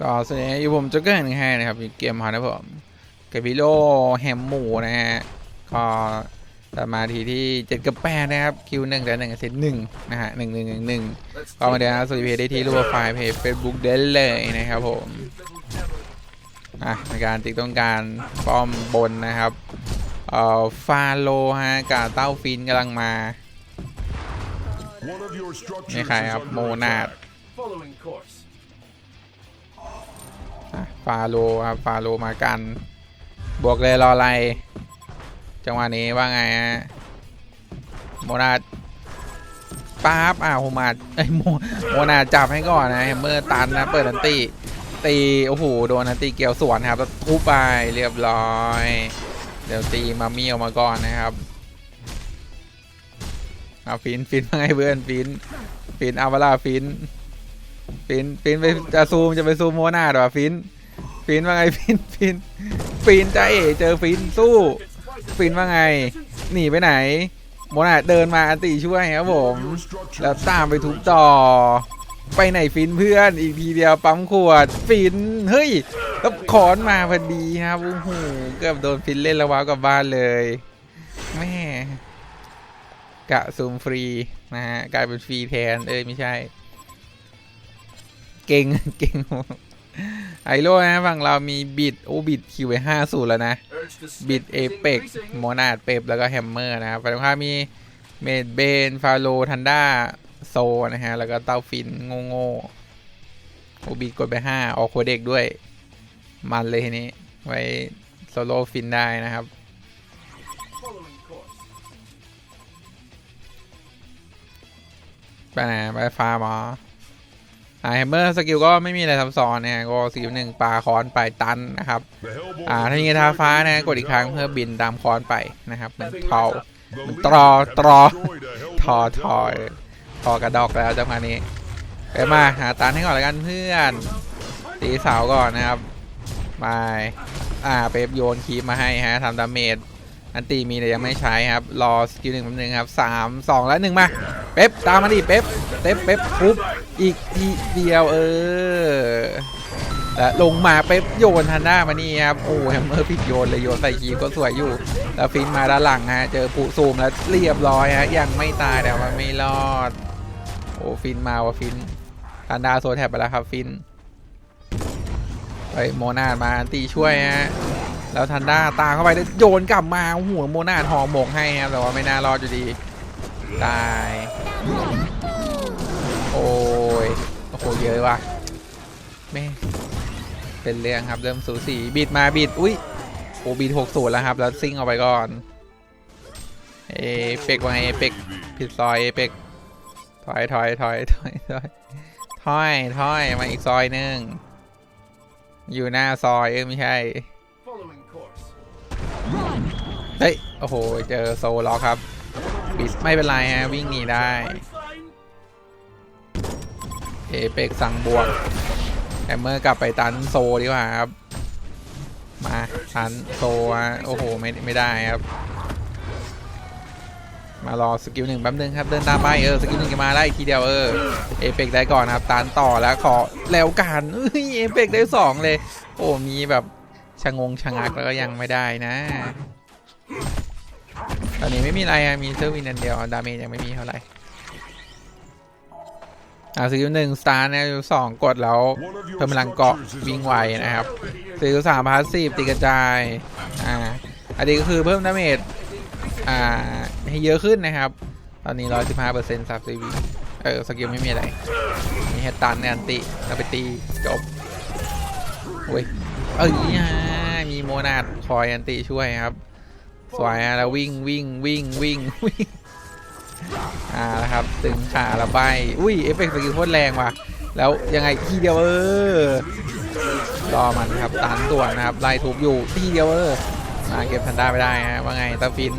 ก็สวัสดีอยู่ผมจ็อกเกอร์หนึ่งแฮนะครับอยู่เกมฮอนนะผมเกบิโลแฮมหมูนะฮะก็ตัดมาทีที่เจ็ดกับแปดนะครับคิวหนึ่งแต่หนึ่งเซตหนึ่งนะฮะหนึ่งหนึ่งหนึ่งหนึ่งก็มาเดินสุดเพจได้ที่รูปโปรไฟล์เพจเฟซบุ๊กเดนเลยนะครับผมอะในการติ๊กต้องการป้อมบนนะครับเอ่อฟาโลฮะกับเต้าฟินกำลังมานี่ใครครับโมนาด ฟาโลครับ ฟาโลมากัน บวกเลยรออะไร จังหวะนี้ว่าไงฮะโมนาป๊าบอ่าโฮมาไอโมโมนาจับให้ก่อนนะแฮมเมอร์ตันนะ เปิดอันตีตี โอ้โห โดนอันตีเกี่ยวสวนครับทุบไปเรียบร้อย เดี๋ยวตีมามีออกมาก่อนนะครับเอาฟินฟินว่าไงเพื่อนฟินฟินเอาเวลาฟินฟินฟินไปจะซูมจะไปซูมโมนาหรอฟิน ฟินว่าไงฟินฟินฟินใจาเอ๋เจอฟินสู้ ฟินว่าไง หนีไปไหนโมนาเดินมาอันติช่วยครับผม แล้วตามไปทุบต่อ ไปไหนฟินเพื่อนอีกทีเดียวปั๊มขวด ฟินเฮ้ยแล้วขอนมาพอดีครับโอ้โหเกือบโดนฟินเล่นล้วว้าวกับบ้านเลยแม่กะซูมฟรีนะฮะกลายเป็นฟรีแทนเอ้ยไม่ใช่ เก่งเก่ง ไอโร่นะฝั่งเรามีบิดโอ้บิดคิวไปห้าสูตรแล้วนะ บิดเอเปกโมนาดเปปแล้วก็แฮมเมอร์นะครับฝั่งตรงข้ามีเมดเบน ฟาโลทันด้าโซนะฮะ แล้วก็เต้าฟินโง่โง่โอบีกดไปห้าออกโคเด็กด้วย มันเลยทีนี้ ไว้โซโล่ฟินได้นะครับไปไหนไปฟาร์มอ๋อ อ่าแฮมเมอร์สกิลก็ไม่มีอะไรซับซ้อนนะฮะก็สกิลหนึ่งปลาคอนไปตันนะครับอ่าถ้ามีทาฟ้านะกดอีกครั้งเพื่อบินตามคอนไปนะครับเหมือนเทา legs up. มันตรอตรอทอทอยทอกระดอกแล้วจังหวะนี้ไปมาหาตันให้ก่อนแล้วกันเพื่อนตีเสาก่อนนะครับมาอ่าเป๊ปโยนคีมาให้ฮะทำดาเมจ อันตีมีแต่ยังไม่ใช้ครับ รอสกิลหนึ่งแป๊บนึงครับสามสองแล้วหนึ่งมา เป๊ปตามมาดิเป๊ปเป๊ปเป๊ปปุ๊บอีกทีเดียวเออแล้วลงมาเป๊ปโยนทันหน้ามานี่ครับโอ้แฮมเมอร์ผิดโยนเลยโยนใส่คีก็สวยอยู่ แล้วฟินมาด้านหลังฮะเจอปุซูมแล้วเรียบร้อยฮะยังไม่ตายแต่ว่าไม่รอด โอ้ฟินมาว่ะฟินทันดาโซแท็บไปแล้วครับฟินไปโมนาดมาอันตีช่วยฮะ แล้วทันด้าตามเข้าไปแล้วโยนกลับมาหัวโมนาดหอหมกให้ครับแต่ว่าไม่น่ารอดอยู่ดี ตาย โอ้ยโอ้โหเยอะว่ะแม่เป็นเรื่องครับเริ่มสูสีบิดมาบิดอุ้ยโอ้บีหกศูนแล้วครับ แล้วซิ่งเอาไปก่อนเอเป็กว่าไงเอเป็กผิดซอยเอเป็กถอยถอยถอยถอยถอยถอยถอยมาอีกซอยหนึ่งอยู่หน้าซอยเออไม่ใช่ เฮ้ย โอ้โห เจอโซล็อกครับบิดไม่เป็นไรฮะ วิ่งหนีได้เอเป็กสั่งบวกแฮมเมอร์กลับไปตันโซดีกว่าครับ มาตันโซฮะโอ้โห ไม่ไม่ได้ครับ มารอสกิลหนึ่งแป๊บนึงครับ เดินตามไปเออสกิลหนึ่งจะมาได้อีกทีเดียวเออเอเปกได้ก่อนครับตันต่อแล้วขอแล้วกันเอ้ยเอเปกได้สองเลย โอ้มีแบบชะงงชะงักแล้วก็ยังไม่ได้นะ ตอนนี้ไม่มีอะไรอะมีเซอร์วินอันเดียว ดาเมจยังไม่มีเท่าไหร่อ่าสกิลหนึ่งสตาร์เนี่ยสองกดแล้วเพิ่มพลังเกาะวิ่งไวนะครับสกิลสามพาสซีฟตีกระจายอ่าอันนี้ก็คือเพิ่มดาเมจอ่าให้เยอะขึ้นนะครับ ตอนนี้ร้อยสิบห้าเปอร์เซ็นต์สามสิบวิเออสกิลไม่มีอะไร มีแฮตันในอันติแล้วไปตีจบโอ้ยเอ้ยมีโมนาดคอยอันติช่วยครับ สวยอะแล้ววิ่งวิ่งวิ่งวิ่งวิ่งอ่าแล้วครับตึงขาละใบอุ้ยเอฟเฟกต์สกิลโคตรแรงว่ะแล้วยังไงทีเดียวเออรอมันครับตันตัวนะครับไล่ทุบอยู่ทีเดียวเออมาเก็บทันด้าไม่ได้ฮะว่าไงตาฟิน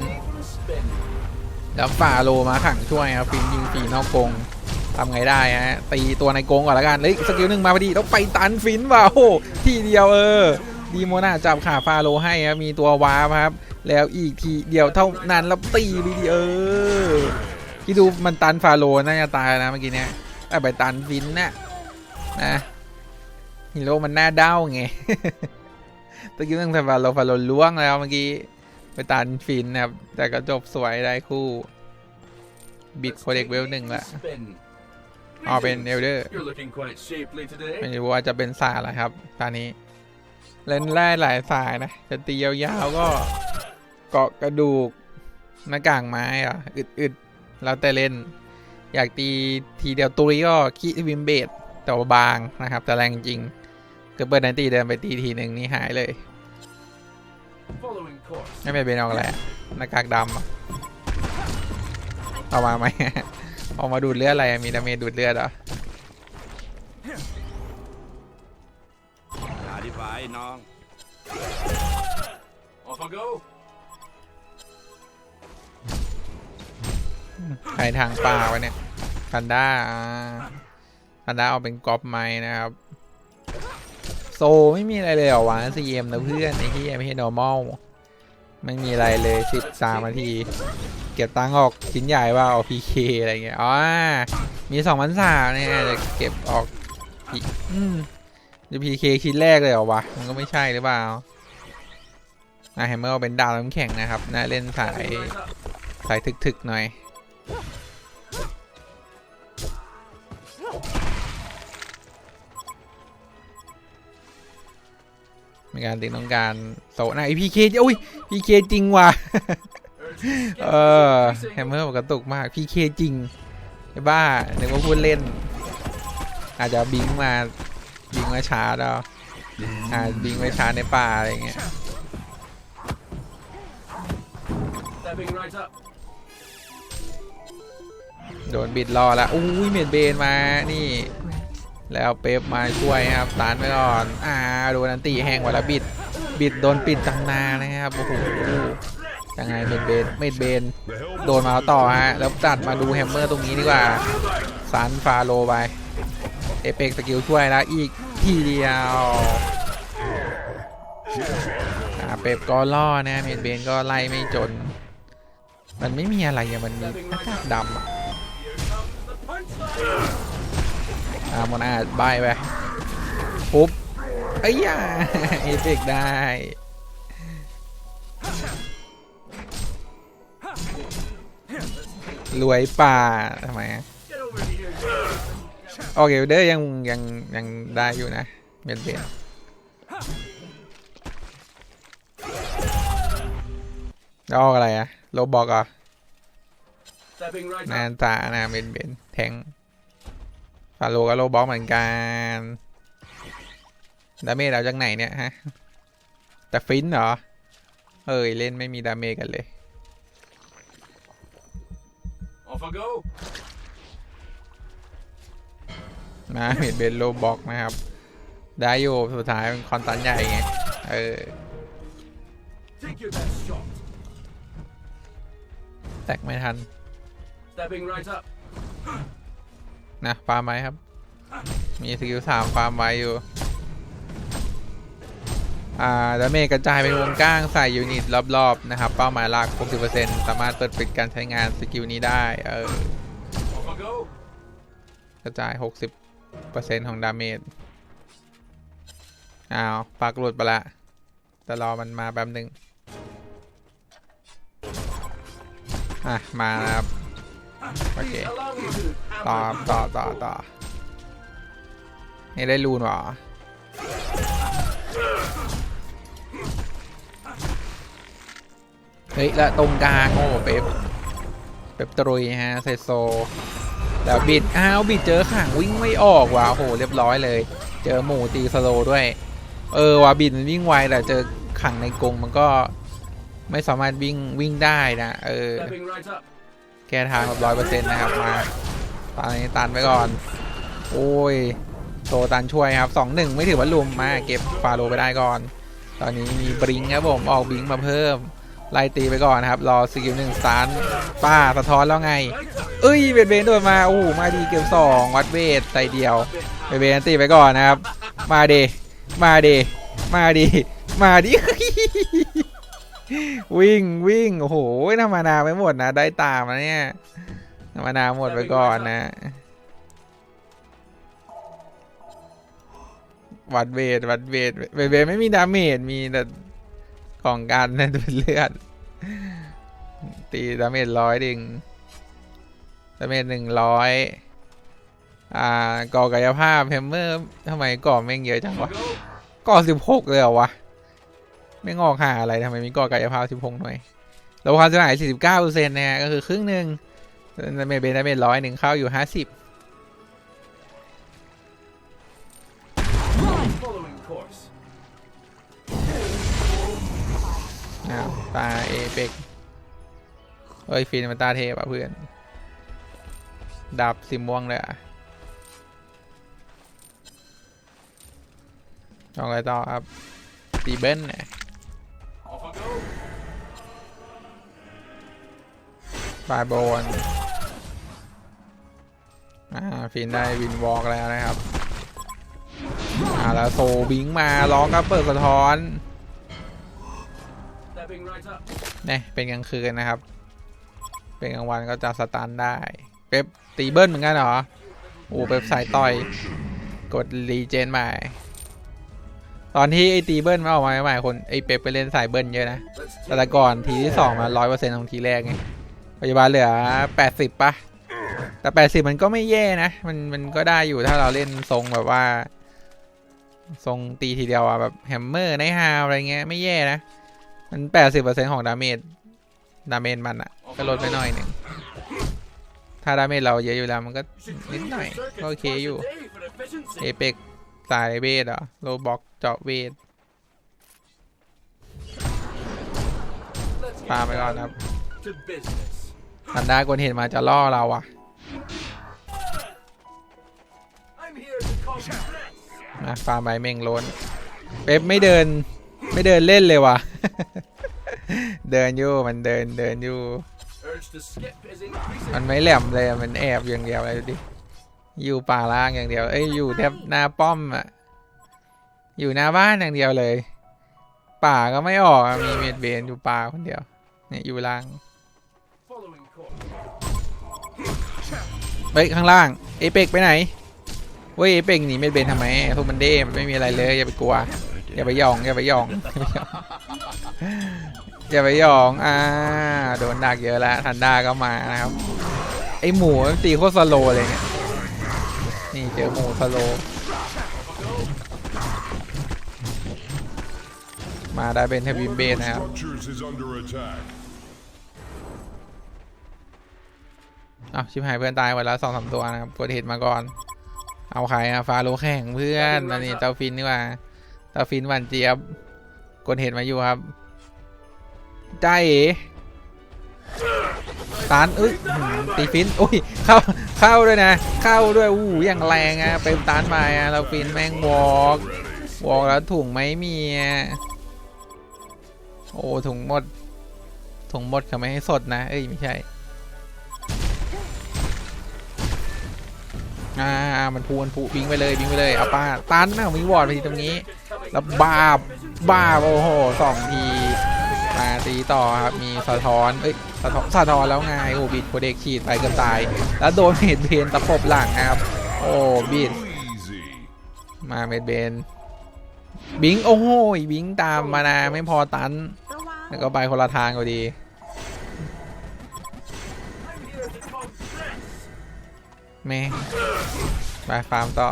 แล้วฝ่าโลมาขังช่วยครับฟินยิงฟีนอกกงทำไงได้ฮะตีตัวในกงก่อนละกันเฮ้ยสกิลหนึ่งมาพอดีแล้วไปตันฟินว่ะโอ้ทีเดียวเออ ดีโมนาจับขาฟาโลให้ครับมีตัววาร์ปครับ แล้วอีกทีเดียวเท่านั้นแล้วตีดีเออคิดดูมันตันฟาโลน่าจะตายนะเมื่อกี้เนี้ยแต่ไปตันฟินน่ะนะฮีโร่มันหน้าเด้าไงตะกี้ตั้งแต่ฟาโลฟาโลล่วงแล้วเมื่อกี้ไปตันฟินนะครับ แต่ก็จบสวยได้คู่ บิดโคเด็กเวลหนึ่งละ Spin. อ๋อเป็นเอลเดอร์ You're looking quite shapely ไม่ today. รู้ว่าจะเป็นสายอะไรครับตอนนี้ เล่นไล่หลายสายนะจะตียาวๆก็เกาะกระดูกหน้ากากไม้อะอึดๆแล้วแต่เล่น อยากตีทีเดียวตุยก็คีวิมเบดแต่ว่าบางนะครับ แต่แรงจริงก็เปิดนันตีเดินไปตีทีหนึ่งนี่หายเลยไม่เป็นเป็นออกแหละหน้ากากดำอะเอามาไหมออกมาดูดเลือดอะไรมีดาเมจดูดเลือดเหรอ น้อง Off I go. ใครทางป่าวะเนี่ยคันด้าอ่าคันด้าเอาเป็นกรอบไม้นะครับ โซไม่มีอะไรเลยเหรอวะซีเอ็มนะเพื่อนไอ้ที่ไม่ใช่ normal ไม่มีอะไรเลยสิบสามนาที เก็บตังค์ออกชิ้นใหญ่ว่าเอาพีเคอะไรเงี้ยอ๋อมีสองพันสามเนี่ยจะเก็บออกอีกอืม จะพีเคชิ้นแรกเลยเหรอวะ มันก็ไม่ใช่หรือเปล่าอะแฮมเมอร์เป็นดาวน้ำแข็งนะครับน่าเล่นสายสายถึกๆหน่อย มีการติงต้องการโซนะไอพีเคอุ้ยพีเคจริงว่ะ เออแฮมเมอร์บอกกระตุกมากพีเคจริงไอ้บ้านึกว่าพูดเล่น อาจจะบิงมา บิงมาช้าแล้วอาจบิงไปช้าในป่าอะไรเงี้ย Stepping right up. โดนบิดรอแล้วอุ้ยเมียดเบนมานี่ แล้วเป๊ปมาช่วยครับตานไปก่อนอ่าโดนอันตีแห้งไว้แล้วบิด บิดโดนปิดตำนานนะครับโอ้โหยังไงเมดเบนเมดเบนโดนมาแล้วต่อฮะแล้วตัดมาดูแฮมเมอร์ตรงนี้ดีกว่าซันฟาโลไป เอเปกสกิลช่วยแล้วอีกทีเดียวเปปก็ล่อนะเมดเบนก็ไล่ไม่จน มันไม่มีอะไรอะมันมีหน้ากากดำอะอ่ามันอาจใบไปปุ๊บไอ้ยาเอเฟกได้รวยป่าทำไม โอเคเดอร์ยังยังยังได้อยู่นะเบนเบนแล้วออกอะไรอะโลบอกอะนานตานะเบนเบนแทงฟาโลก็โลบอกเหมือนกันดาเมจเอาจากไหนเนี่ยฮะแต่ฟินเหรอ เอ้ยเล่นไม่มีดาเมจกันเลย Off I go. มาเห็นเบนโลบอกนะครับ ได้อยู่สุดท้ายเป็นคอนตันใหญ่ไง เออ Take your best shot. แตกไม่ทัน Stepping right up. นะฟาร์มไว้ครับ มีสกิลสามฟาร์มไว้อยู่ อ่าดาเมจกระจายเป็นวงกว้างใส่ยูนิตรอบๆ นะครับ เป้าหมายหลัก 60%สามารถเปิดปิดการใช้งานสกิลนี้ได้ เออ Off I go. กระจาย 60% ปอร์เซ็นต์ของดาเมจอ้าวปากหลุดไปละ แต่รอมันมาแป๊บหนึ่งอะ มาครับ โอเค ต่อต่อต่อต่อนี่ได้รูนเหรอเฮ้ย และตรงกลางโอ้เป๊ปเป๊ปตรุยฮะเซโซ แล้วบิดอ้าวบิดเจอขังวิ่งไม่ออกว่ะโหเรียบร้อยเลย เจอหมูตีสโลด้วย เออว่ะบิดมันวิ่งไวแต่เจอขังในกรงมันก็ไม่สามารถวิ่งวิ่งได้นะเออแก้ทางแบบร้อยเปอร์เซ็นต์นะครับมาตอนนี้ตันไปก่อน โอ้ยโตตันช่วยครับสองหนึ่งไม่ถือว่าลุมมาเก็บฟาโรไปได้ก่อน ตอนนี้มีบริงครับผมออกบิงมาเพิ่ม ไล่ตีไปก่อนนะครับ รอสกิลหนึ่งสตาร์ป้าสะท้อนแล้วไง เอ้ยเบนเบนโดนมา โอ้โห มาดีเก็บสองวัดเวทใส่เดียวเบนเบนตีไปก่อนนะครับ มาเดมาเดมาดี มาดิวิ่งวิ่งโอ้โหน้ำมานาไม่หมดนะ ได้ตามนะเนี่ยน้ำมานาหมดไปก่อนนะ วัดเวทวัดเวทเวทเวทไม่มีดาเมจมีแต่ ของการนั่นเป็นเลือด ตีดาเมจร้อยดิงดาเมจหนึ่งร้อยอ่าก่อกายภาพแฮมเมอร์ทำไมก่อแม่งเยอะจังวะก่อสิบหกเลยเหรอวะไม่งอกหาอะไรทำไมมีก่อกายภาพสิบหกหน่วยแล้วความเสียหายสี่สิบเก้าเปอร์เซ็นต์นะฮะก็คือครึ่งหนึ่งดาเมจเบนดาเมจร้อยหนึ่งเข้าอยู่ห้าสิบ ตาเอเปกเฮ้ยฟินมันตาเทปอะเพื่อนดับสีม่วงเลยอะเอาอะไรต่อครับตีเบิ้ลเนี่ย Off I go. บายโบนอ่าฟินได้วินวอล์กแล้วนะครับ อ่าแล้วโซบิงมา ร้องกับเปิดสะท้อน เนี่ยเป็นกลางคืนนะครับ เป็นกลางวันก็จะสตันได้ เป๊ปตีเบิ้ลเหมือนกันเหรอ โอ้เป๊ปสายต่อย กดรีเจนใหม่ ตอนที่ไอตีเบิ้ลมาออกมาใหม่ๆคนไอเป๊ปไปเล่นสายเบิ้ลเยอะนะแต่แต่ก่อนทีที่สองมาร้อยเปอร์เซ็นต์ของทีแรกไงปัจจุบันเหลือแปดสิบปะแต่แปดสิบมันก็ไม่แย่นะ มันมันก็ได้อยู่ถ้าเราเล่นทรงแบบว่าทรงตีทีเดียวอะแบบแฮมเมอร์ไนฮาวอะไรเงี้ยไม่แย่นะ มันแปดสิบเปอร์เซ็นต์ของดาเมจดาเมจมันอะก็ลดไปหน่อยหนึ่งถ้าดาเมจเราเยอะอยู่แล้วมันก็นิดหน่อยก็โอเคอยู่เอเปกสายเวทเหรอโลบ็อกเจาะเวทตามไปก่อนครับทันด้ากวนเห็นมาจะล่อเราอะมาฟาร์มใบเม่งล้น เป๊ปไม่เดิน ไม่เดินเล่นเลยว่ะเดินอยู่มันเดินเดินอยู่มันไม่แหลมเลยมันแอบอย่างเดียวเลยดูดิอยู่ป่าล่างอย่างเดียวเอ้ยอยู่แทบหน้าป้อมอะอยู่หน้าบ้านอย่างเดียวเลย ป่าก็ไม่ออกมีเมดเบนอยู่ป่าคนเดียวเนี่ยอยู่ล่าง Following course. เฮ้ยข้างล่างเอเปกไปไหนเว้ยเอเปกหนีเมดเบนทำไมทุกมันเด้มันไม่มีอะไรเลยอย่าไปกลัว อย่าไปยองอย่าไปยองอย่าไปยองอ่าโดนดักเยอะแล้วทันด้าก็มานะครับ ไอหมูตีโคตรสโลเลยเนี่ยนี่เจอหมูสโล มาได้เป็นเทบิมเบนนะครับ Structures is under attack. อ้าชิบหายเพื่อนตายหมดแล้วสองสามตัวนะครับกดเห็ดมาก่อน เอาใครอะฟาโลแข่งเพื่อนอันนี้เตาฟินนี่ว่า เตาฟินวานเจี๊ยบกดเห็ดมาอยู่ครับใจเอ๋ตานเอ้ยตีฟินโอ้ยเข้าเข้าด้วยนะ เข้าด้วยอู้อย่างแรงอะเป็นตานมาอะเราฟินแม่งวอล์กวอล์กแล้วถุงไม่มีโอ้ถุงหมดถุงหมดเขาไม่ให้สดนะเอ้ยไม่ใช่อ่ามันพูมันพูบิงไปเลยบิงไปเลยเอาป้าตันนะมีวอร์ดไปทีตรงนี้ แล้วบาบบ้าบ โอ้โหสองที มาตีต่อครับ มีสะท้อน เอ้ย สะท้อน สะท้อนแล้วไง โอ้บิดโคเด็กฉีดไปเกือบตาย แล้วโดนเมดเบนตะปบหลังครับ โอ้บิด มาเมดเบน บิง โอ้โหบิงตามมานาไม่พอตัน แล้วก็ไปคนละทางก็ดีแม่ไปฟาร์มต่อ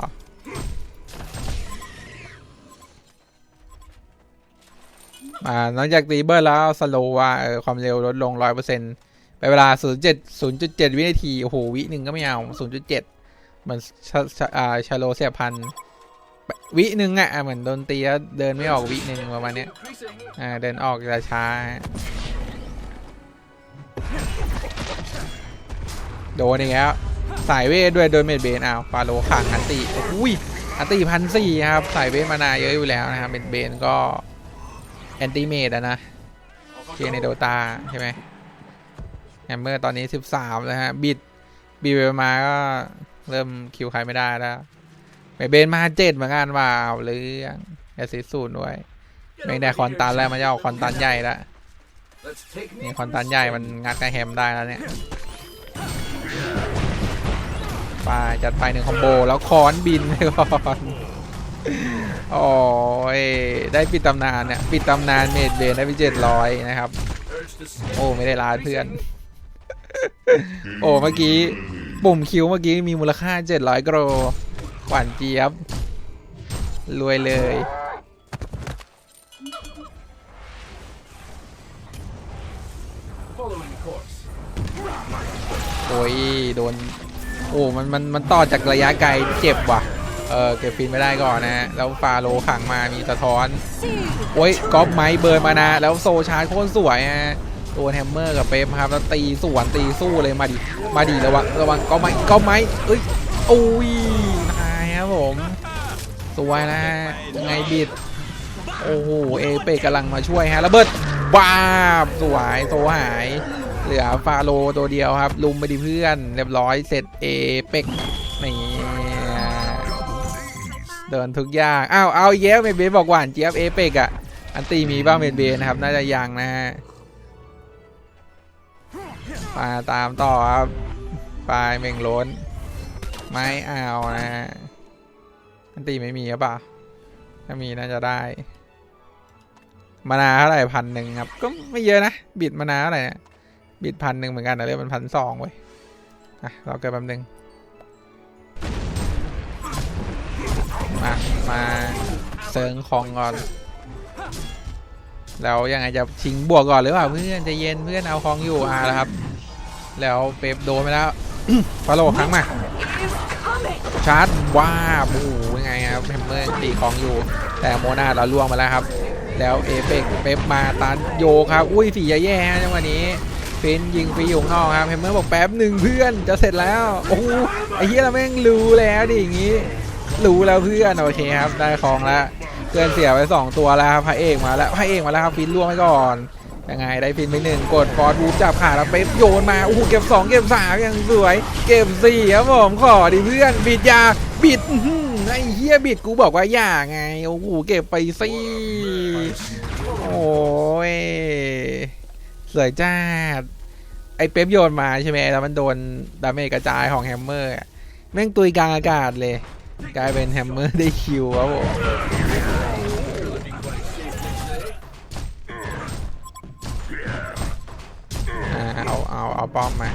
อ่านอกจากตีเบิร์แล้วสโลว่าความเร็วลดลงร้อยเปอร์เซ็นต์ไปเวลา 0.7 0.7 วินาที โอ้โห วิหนึ่งก็ไม่เอา 0.7 เหมือนชะชะอ่าชาโลเสียพัน วิหนึ่งอะเหมือนโดนตีแล้วเดินไม่ออกวิหนึ่งประมาณเนี้ย อ่า เดินออกจะช้า โดนอีกแล้ว สายเวทด้วย โดนเมดเบนเอาฟาโลขังอันติอุ้ยอันติพันสี่ครับ สายเวทมานาเยอะอยู่แล้วนะครับ เมดเบนก็ แอนติเมดอะนะเก I มในโดตาใช่ไหมแฮมเมอร์ตอนนี้ 13 แล้วฮะ บิดบีไปมาก็เริ่มคิวใครไม่ได้แล้วเมเบนมาเจ็ดเหมือนกันว่าเอาเรื่องแอสซิสูนด้วยไม่ได้คอนตันแล้วมันจะเอาคอนตันใหญ่ละนี่คอนตันใหญ่มันงัดกับแฮมได้แล้วเนี่ยไปจัดไปหนึ่งคอมโบแล้วคอนบินไปก่อน โอ้ยได้ปิดตำนานเนี่ยปิดตำนานเมดเบนได้ไปเจ็ดร้อยนะครับ Urge to stay. โอ้ไม่ได้ร้านเพื่อน โอ้เมื่อกี้ปุ่มคิวเมื่อกี้มีมูลค่า700กรัหวานเจี๊ยบ รวยเลย Following course. โอ้ยโดน โอ้มันมันมันต่อจากระยะไกลเจ็บว่ะ เออเก็บฟินไม่ได้ก่อนนะฮะแล้วฟาโลขังมามีสะท้อนโอ้ยก๊อปไม้เบิร์นมานะแล้วโซชาร์จโคตรสวยฮะตัวแฮมเมอร์กับเป๊ปครับแล้วตีสวนตีสู้เลยมาดิมาดิระวังระวังก๊อปไม้ก๊อปไม้เอ้ยโอ้ยตายครับผมสวยนะฮะยังไงบิดโอ้โหเอเปกกำลังมาช่วยฮะระเบิดบ้าสวยโซหาย เหลือฟาโลตัวเดียวครับ ลุมไปดิเพื่อน เรียบร้อยเสร็จเอเปกนี่ เดินทุกอย่างอ้าวเอาอีกแย้เมเบสบอกหวานเจี๊ยบเอเปกอะอันตีมีบ้างเมเบนะครับน่าจะยังนะฮะมาตามต่อครับปลายเมงล้น ไม่เอานะฮะอันตีไม่มีหรือเปล่าถ้ามีน่าจะได้มานาเท่าไหร่พันหนึ่งครับ ก็ไม่เยอะนะ บิดมานาเท่าไหร่เนี่ยบิดพันหนึ่งเหมือนกันแต่เรียกมันพันสองเว้ยอะรอเกินแป๊บนึง มามาเซิงของก่อน แล้วยังไงจะชิงบวกก่อนหรือเปล่าเพื่อนจะเย็นเพื่อนเอาของอยู่อะแล้วครับ แล้วเป๊ปโดนไปแล้วฟาโลครั้งมาชาร์จว้าบโอ้โหยังไงครับแฮมเมอร์ตีของอยู่ แต่โมนาเราล่วงมาแล้วครับ แล้วเอเปกเป๊ปมาตันโยครับ อุ้ยสีแย่ๆฮะจังหวะนี้ฟินยิงฟรีอยู่ข้างนอกครับแฮมเมอร์บอกแป๊บหนึ่งเพื่อนจะเสร็จแล้ว โอ้โหไอ้เหี้ยเราแม่งรู้แล้วดิอย่างงี้ รู้แล้วเพื่อนโอเคครับ ได้ของแล้วเพื่อนเสียไปสองตัวแล้วครับพระเอกมาแล้วพระเอกมาแล้วครับฟินล่วงไปก่อนยังไงได้ฟินไปหนึ่งกดฟอร์ดบูจับขาแล้วเป๊ปโยนมาโอ้โหเก็บสองเก็บสามยังสวย เก็บสี่ครับผมขอดิเพื่อนบิดยาบิดไอ้เฮียบิดกูบอกว่าอย่าไงโอ้โหเก็บไปสิโอ้ยสวยจ้าดไอ้เป๊ปโยนมาใช่ไหมแล้วมันโดนดาเมจกระจายของแฮมเมอร์แม่งตุยกลางอากาศเลย กลายเป็นแฮมเมอร์ได้คิวครับผมเอาเอาเอาป้อมมา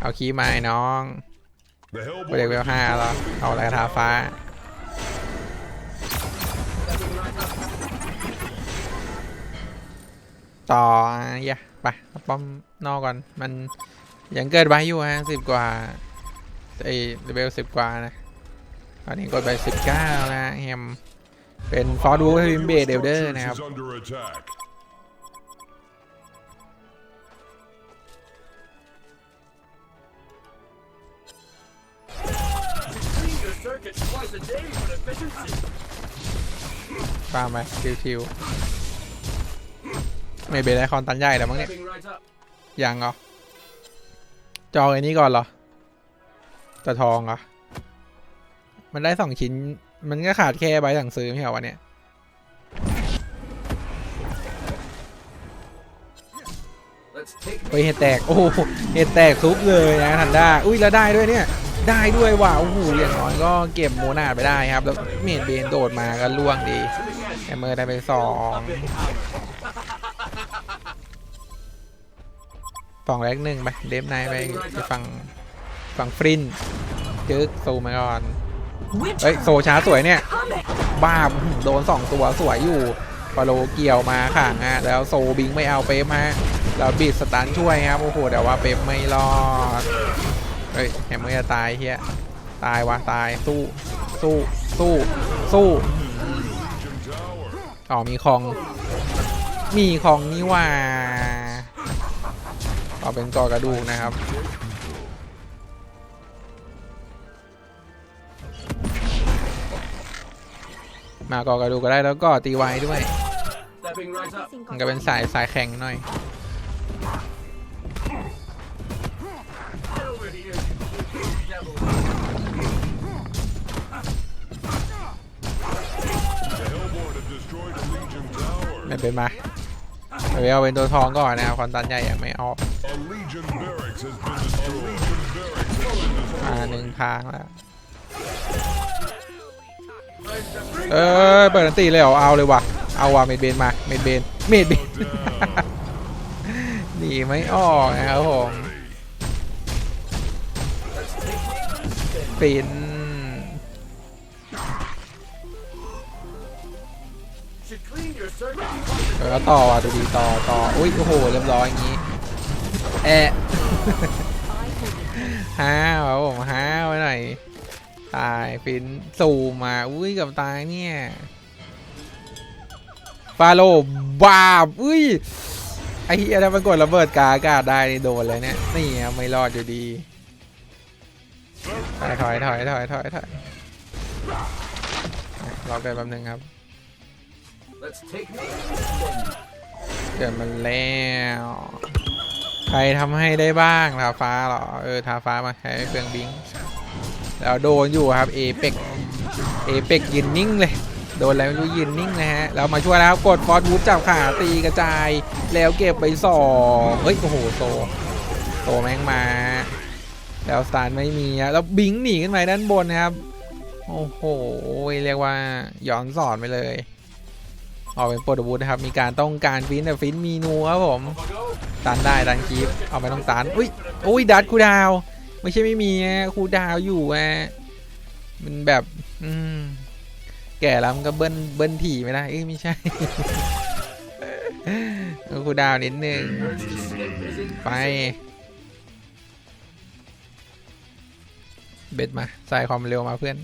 เอาคีย์มาไอ้น้องไปเด็กเวลห้าแล้วเอาอะไรทาฟ้าต่อย่าไปเอาป้อมนอกก่อน มันยังเกิดไว้อยู่ฮะสิบกว่าไอ้เลเวลสิบกว่านะ อันนี้กดไปสิบเก้านะแฮมเป็นฟอร์ดูทิมเบดเดลเดอร์นะครับ is under attack. Clean your circuit twice a day for efficiency. ฟาร์มไปชิวๆไม่เป็นไรคอนตันใหญ่แล้วมั้งเนี่ย ยังเหรอ จองไอ้นี้ก่อนเหรอ จะทองเหรอ มันได้สองชิ้น มันก็ขาดแค่ใบสั่งซื้อไม่ใช่เหรอวะเนี่ย Let's take เฮ้ยเห็ดแตก โอ้โหเห็ดแตกซุปเลยนะทันด้าอุ้ยแล้วได้ด้วยเนี่ย ได้ด้วยว่ะโอ้โหอย่างน้อยก็เก็บโมนาดไปได้ครับ แล้วเมดเบนโดดมาก็ล่วงดีแอมเมอร์ได้ไปสองสองแรกหนึ่งไป เดฟไนไปไปฟังฟังฟรินจึ๊กซูมาก่อน เฮ้ยโซช้าสวยเนี่ย บ้าบโดนสองตัวสวยอยู่ฟาโลเกี่ยวมาข่างฮะแล้วโซบิงไม่เอาเป๊มฮะแล้วบีดสตันช่วยครับโอ้โหแต่ว่าเป๊มไม่รอดเฮ้ยแฮมเมอร์จะตายเฮียตายวะตายสู้สู้สู้สู้อ๋อมีคองมีคองนี่ว่าเอาเป็นกอกระดูกนะครับ มากอกระดูก็ได้แล้วก็ตีไว้ด้วย มันก็เป็นสายสายแข็งหน่อย ไม่เป็นมาเอาเป็นตัวทองก่อนนะครับคอนตันใหญ่ยังไม่ออกมาหนึ่งทางแล้ว เออเปิดอันตีเลยเหรอเอาเลยว่ะเอาว่ะเมดเบนมาเมดเบนเมดเบนหนีไม่ออกนะครับผมปินเออต่ออะดูดีต่อต่ออุ้ยโอ้โหเรียบร้อยอย่างงี้แอะ ห้าวครับผมห้าวไว้หน่อย ตายฟินซูมมาอุ้ยกับตายเนี่ยฟาโลบาบอุ้ยไอ้เหี้ยถ้ามันกดระเบิดกาอากาศได้โดนเลยเนี่ยนี่ไม่รอดอยู่ดีถอยถอยถอยถอยถอยถอยรอไปแป๊บนึงครับเกิดมันแล้ว ใครทำให้ได้บ้างทาฟ้าเหรอ เออทาฟ้ามาใช้เฟืองบิง แล้วโดนอยู่ครับเอเปกเอเปกยืนนิ่งเลย โดนอะไรไม่รู้ยืนนิ่งนะฮะแล้วมาช่วยแล้วกดฟอสวูฟจับขาตีกระจายแล้วเก็บไปสองเฮ้ยโอ้โหโตโตแม่งมา แล้วสตาร์ไม่มีแล้วบิงหนีขึ้นไปด้านบนนะครับโอ้โหเรียกว่าย้อนสอนไปเลยออกเป็นโปรดบูธนะครับ มีการต้องการฟินแต่ฟินมีนัวครับผมตันได้ตันคีฟเอาไปต้องตันอุ้ยอุ้ยดัดคูดาว ไม่ใช่ไม่มีนะคูลดาวอยู่อะมันแบบ อืม แก่แล้วมันก็เบิ้ลเบิ้ลถี่ไม่ได้เอ้ยไม่ใช่เอาคูดาวนิดนึงไปเบ็ดมาใส่ความเร็วมาเพื่อน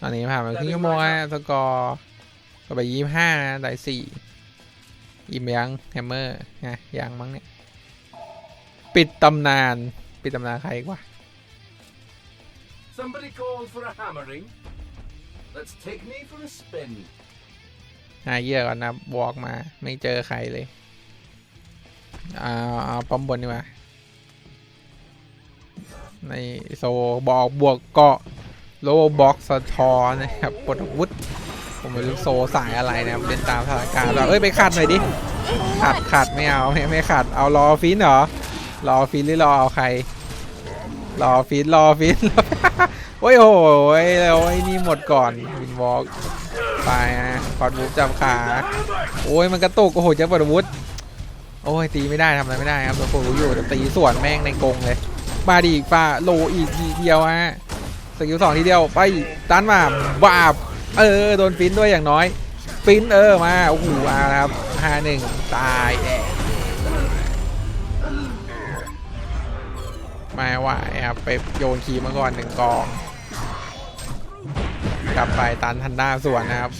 ตอนนี้ผ่านมาครึ่งชั่วโมงแล้วสกอร์ ก็ไปยี่ห้านะได้สี่อิ่มยังแฮมเมอร์ไงยังมั้งเนี่ย ปิดตำนาน ปิดตำนานใครอีกวะ Somebody called for a hammering. Let's take me for a spin. หาเหยื่อก่อนนะบวกมาไม่เจอใครเลยเอาเอาป้อมบนดีกว่าในโซบอกบวกเกาะโลบ็อกสะทอนะครับปลดอาวุธ ผมไม่รู้โซสายอะไรนะครับเล่นตามสถานการณ์แบบเอ้ยไปขัดหน่อยดิขัดขัดไม่เอาไม่ไม่ขัดเอารอฟินเหรอรอฟินหรือรอเอาใคร รอฟินรอฟินโอ้ยโอ้ยแล้วไอ้นี่หมดก่อนวินวอล์กไปนะกอดวูฟจับขาโอ้ยมันกระตุกโอ้โหจะปลดอาวุธโอ้ยตีไม่ได้ทำอะไรไม่ได้ครับตัวโครู้อยู่แต่ตีสวนแม่งในกรงเลยมาดีอีกฟ้าโลอีกทีเดียวฮะสกิลสองทีเดียวไปตันมาบาบ เออโดนฟินด้วยอย่างน้อย ฟินเออมาโอ้โหอาครับห้าหนึ่งตายแอะไม่ไหวครับไปโยนคีมาก่อนหนึ่งกอง กลับไปตันทันด้าส่วนนะครับ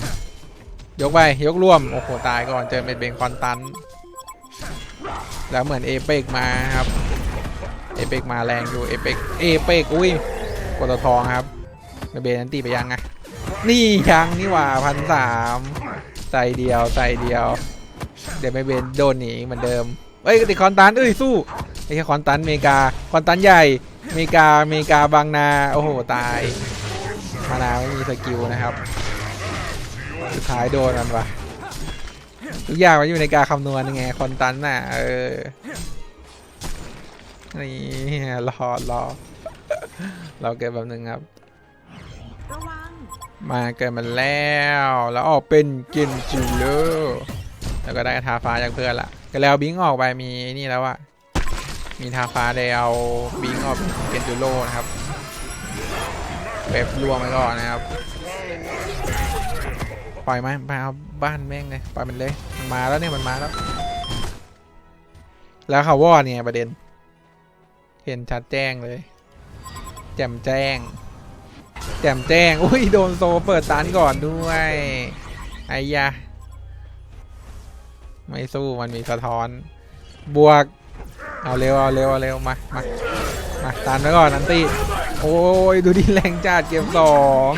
ยกไปยกร่วม โอ้โห ตายก่อนเจอเมดเบงคอนตัน แล้วเหมือนเอเปกมาครับ เอเปกมาแรงอยู่ เอเปกเอเปกอุ้ยกดตทองครับเมดเบนนันตีไปยังไง นี่ยังนี่หว่าพันสามใส่เดียวใส่เดียว เดี๋ยวเมดเบนโดนหนีเหมือนเดิมเอ้ยติดคอนตันเอ้ยสู้ไม่ใช่คอนตันเมกาคอนตันใหญ่เมกาเมกาบางนาโอ้โหตายมานาไม่มีสกิลนะครับสุดท้ายโดนมันวะทุกอย่างมันอยู่ในการคำนวณยังไงคอนตันน่ะเออนี่รอรอเราเกิดแบบนึงครับระวัง มาเกิดมันแล้ว แล้วออกเป็นเกนจิเลอร์แล้วก็ได้ทาฟ้าจากเพื่อนละก็แล้วบิงออกไปมีนี่แล้วอะมีทาฟ้าได้เอาบิงออกเป็นเกนจิโร่นะครับเว็บรวมไปก่อนนะครับปล่อยมันไปเอาบ้านแม่งเลยปล่อยมันเลยมันมาแล้วเนี่ยมันมาแล้ว แล้วเขาว่าเนี่ยประเด็น เห็นชัดแจ้งเลย แจ่มแจ้ง แจ่มแจ้ง อุ้ย โดนโซเปิดตันก่อนด้วยไอ้ยะ ไม่สู้มันมีสะท้อน บวก เอาเร็ว เอาเร็ว เอาเร็ว มา มา มาตันไว้ก่อนนันตี้โอ้ย ดูดิแรงจัดเกมสอง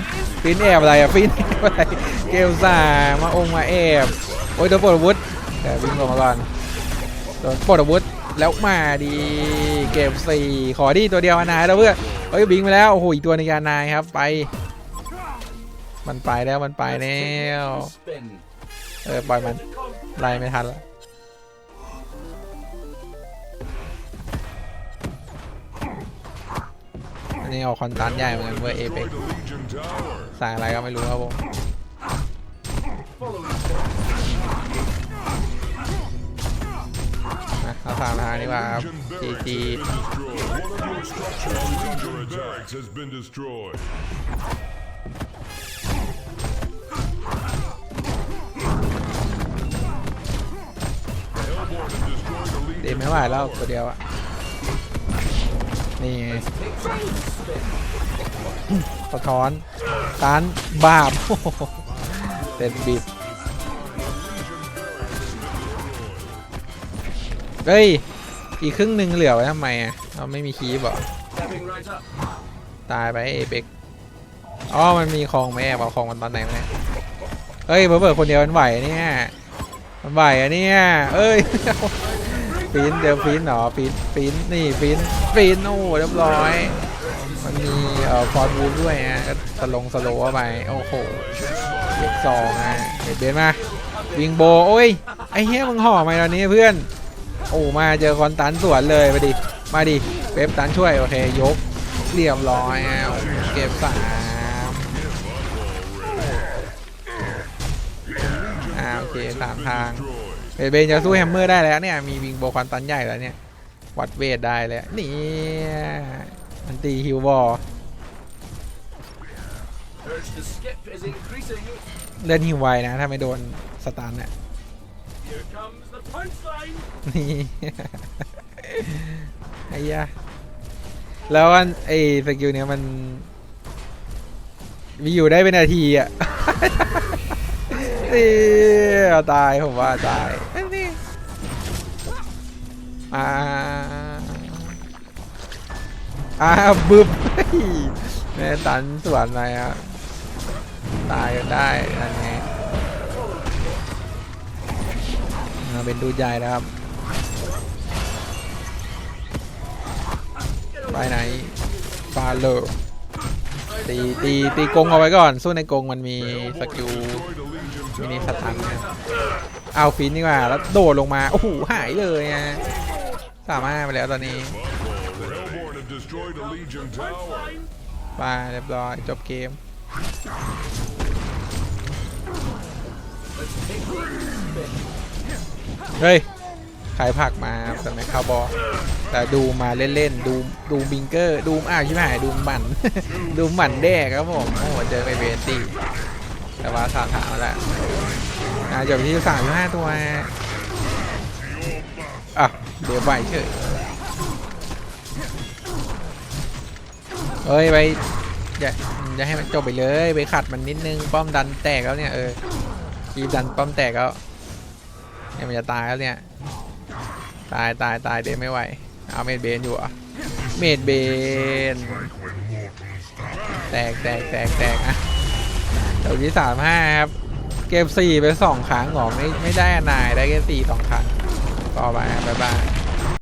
ฟินแอบอะไรอะฟินแอบอะไร เกมสามมาองมาแอบ โอ้ยโดนปลดอาวุธแต่วิ่งลงมาก่อนโดนปลดอาวุธ แล้วมาดีเก็บสี่ขอดีตัวเดียวนายแล้วเพื่อเฮ้ยบิงไปแล้วโอ้โหอีกตัวในการนายครับไป มันไปแล้วมันไปแน่วเออปล่อยมันไล่ไม่ทันละอันนี้เอาคอนตันใหญ่เหมือนกันเพื่อเอเป็กส่ยอะไรก็ไม่รู้ครับผม เอาทางทางนี้มาครับจีจีเดไม่ไหวแล้วตัวเดียวอะนี่สะท้อนตันบาปเต็นบิด เฮ้ย อีกครึ่งหนึ่งเหลือไว้ทำไมอะเราไม่มีคีบหรอ stepping right up. ตายไปเอเปกอ๋อ มันมีของไหมแอบเอาของมันตอนไหนมาเนี่ยเฮ้ยเบอร์เบอร์คนเดียวมันไหวเนี่ยมันไหวอะเนี่ยเอ้ยฟินเดี๋ยวฟินหรอฟินฟินนี่ฟินฟินโอ้เรียบร้อย มันมีเอ่อฟอนวูฟด้วยฮะก็สลงสโลว์เข้าไปโอ้โหเก็บสองอะเบ็ดเบนมาวิงโบโอ้ยไอ้เหี้ยมึงห่อมาตอนนี้เพื่อน โอ้มาเจอคอนตันสวนเลยมาดิ มาดิเป๊ปตันช่วยโอเคยกเรียบร้อยเก็บสามอ่าโอเคสามทางเบนจะสู้แฮมเมอร์ได้แล้วเนี่ยมีวิงโบควันตันใหญ่แล้วเนี่ยวัดเวทได้เลยนี่มันตีฮิวบอลเล่นฮิวไวนะถ้าไม่โดนสตันเนี่ย นี่ไอ้ยะแล้วอันไอ้สกิลเนี้ยมัน มีอยู่ได้เป็นนาทีอะนี่เอาตายผมว่าตายอันนี่อ่าอ่าบึบแม่ตันสวนอะไรอะตายกันได้อันนี้ เป็นดูใหญ่แล้วครับ ไปไหนฟาเลตีตีตีกงเอาไว้ก่อน สู้ในกงมันมีสกิลมินิสตันนะเอาฟินดีกว่าแล้วโดดลงมา โอ้โห หายเลยอะสามารถไปแล้วตอนนี้ไปเรียบร้อย จบเกม เฮ้ย ขายผักมาแต่ไม่ข้าบอแต่ดูมาเล่นๆ ดูดูบิงเกอร์ ดูอ้าวใช่ไหมดูหมัน ดูหมันแดกครับผม โอ้โห เจอไปเบนตี้ แต่ว่าสาถามแล้วอ่าจบที่สามห้าตัว อะ เดี๋ยวไปเฉยเฮ้ยไปอย่าอย่าให้มันจบไปเลย ไปขัดมันนิดนึง ป้อมดันแตกแล้วเนี่ย เออคีบดันป้อมแตกแล้ว เนี่ยมันจะตายแล้วเนี่ย ตายตายตายเดนไม่ไหว เอาเมดเบนอยู่อะเมดเบน แตกแตกแตกแตกอะเดี๋ยวที่สามห้าครับ เกมสี่ไปสองครั้งหรอไม่ไม่ได้อนายได้แค่สี่สองครั้งต่อไปบ๊ายบาย